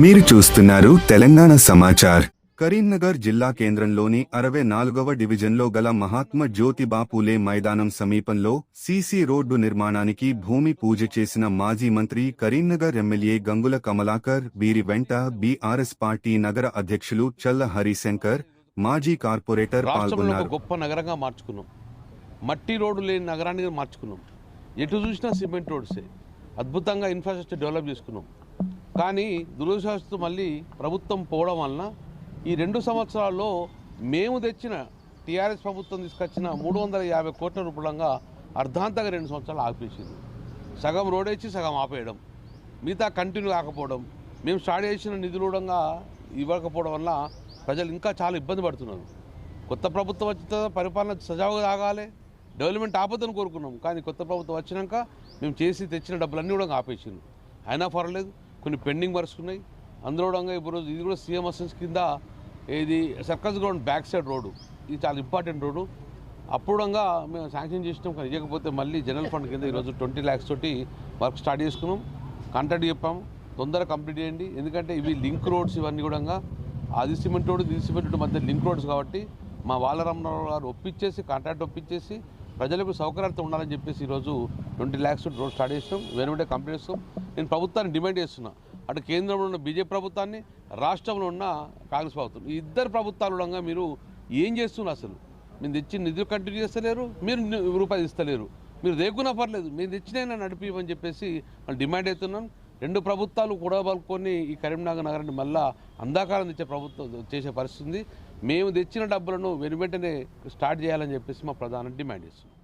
మీరు చూస్తున్నారు తెలంగాణ సమాచార్. కరీంనగర్ జిల్లా కేంద్రంలోని అరవై నాలుగవ డివిజన్లో గల మహాత్మా జ్యోతిబా పూలే మైదానం సమీపంలో సీసీ రోడ్డు నిర్మాణానికి భూమి పూజ చేసిన మాజీ మంత్రి కరీంనగర్ ఎమ్మెల్యే గంగుల కమలాకర్ వీరి వెంట బీఆర్ఎస్ పార్టీ నగర అధ్యక్షులు చల్ల హరిశంకర్ మాజీ కార్పొరేటర్ పాల్గొన్నారు. గొప్ప నగరంగా మార్చుకున్నాం. మట్టి రోడ్డు లేని నగరాన్ని మార్చుకున్నాం. ఎటు చూసినా సిమెంట్ రోడ్సే. అద్భుతంగా ఇన్ఫ్రాస్ట్రక్చర్ డెవలప్ చేసుకున్నాం. కానీ దురదృష్టవశాత్తు మళ్ళీ ప్రభుత్వం పోవడం వలన ఈ రెండు సంవత్సరాల్లో మేము తెచ్చిన టీఆర్ఎస్ ప్రభుత్వం తీసుకొచ్చిన మూడు వందల యాభై కోట్ల రూపాయలంగా అర్ధాంతగా రెండు సంవత్సరాలు ఆపేసింది సగం రోడ్ వేసి సగం ఆపేయడం మిగతా కంటిన్యూ కాకపోవడం మేము స్టార్ట్ చేసిన నిధులు కూడా ఇవ్వకపోవడం వల్ల ప్రజలు ఇంకా చాలా ఇబ్బంది పడుతున్నారు. కొత్త ప్రభుత్వం వచ్చిన తర్వాత పరిపాలన సజావుగా ఆగాలి డెవలప్మెంట్ ఆపదని కోరుకున్నాం. కానీ కొత్త ప్రభుత్వం వచ్చినాక మేము చేసి తెచ్చిన డబ్బులన్నీ కూడా ఆపేసింది అయినా పర్వాలేదు కొన్ని పెండింగ్ వర్క్స్ ఉన్నాయి. అందులో కూడా ఇప్పుడు ఇది కూడా సీఎం అసెన్స్ కింద ఇది circus ground back side road. ఇది చాలా ఇంపార్టెంట్ రోడ్డు. అప్పుడంగా మేము శాంక్షన్ చేసినాం కానీ ఇవ్వకపోతే మళ్ళీ జనరల్ ఫండ్ కింద ఈరోజు ట్వంటీ ల్యాక్స్ తోటి వర్క్ స్టార్ట్ చేసుకున్నాం. కాంట్రాక్ట్ చెప్పాము తొందరగా కంప్లీట్ చేయండి. ఎందుకంటే ఇవి లింక్ రోడ్స్ ఇవన్నీ కూడా అది సిమెంట్ రోడ్డు ఇది సిమెంట్ రోడ్డు మధ్య లింక్ రోడ్స్ కాబట్టి మా బాలరామరావు గారు ఒప్పించేసి కాంట్రాక్ట్ ఒప్పించేసి ప్రజలకు సౌకర్యార్థం ఉండాలని చెప్పేసి ఈరోజు ట్వంటీ ల్యాక్స్ రోడ్ స్టార్ట్ చేసినాం వెనుబడే కంప్లీట్ చేస్తాం. నేను ప్రభుత్వాన్ని డిమాండ్ చేస్తున్నా. అటు కేంద్రంలో ఉన్న బీజేపీ ప్రభుత్వాన్ని రాష్ట్రంలో ఉన్న కాంగ్రెస్ ప్రభుత్వం. ఈ ఇద్దరు ప్రభుత్వాలు మీరు ఏం చేస్తున్నారు అసలు? మీరు తెచ్చిన నిధులు కంటిన్యూ చేస్తలేరు మీరు రూపాయలు ఇస్తలేరు. మీరు దేకున్నా పర్లేదు మీరు తెచ్చినైనా నడిపిమని చెప్పేసి డిమాండ్ అవుతున్నాను రెండు ప్రభుత్వాలు కూడా పలుకొని ఈ కరీంనగర్ నగరాన్ని మళ్ళా అందాకారం తెచ్చే ప్రభుత్వం చేసే పరిస్థితి మేము తెచ్చిన డబ్బులను వెను వెంటనే స్టార్ట్ చేయాలని చెప్పేసి మా ప్రధాన డిమాండ్ చేస్తున్నాం.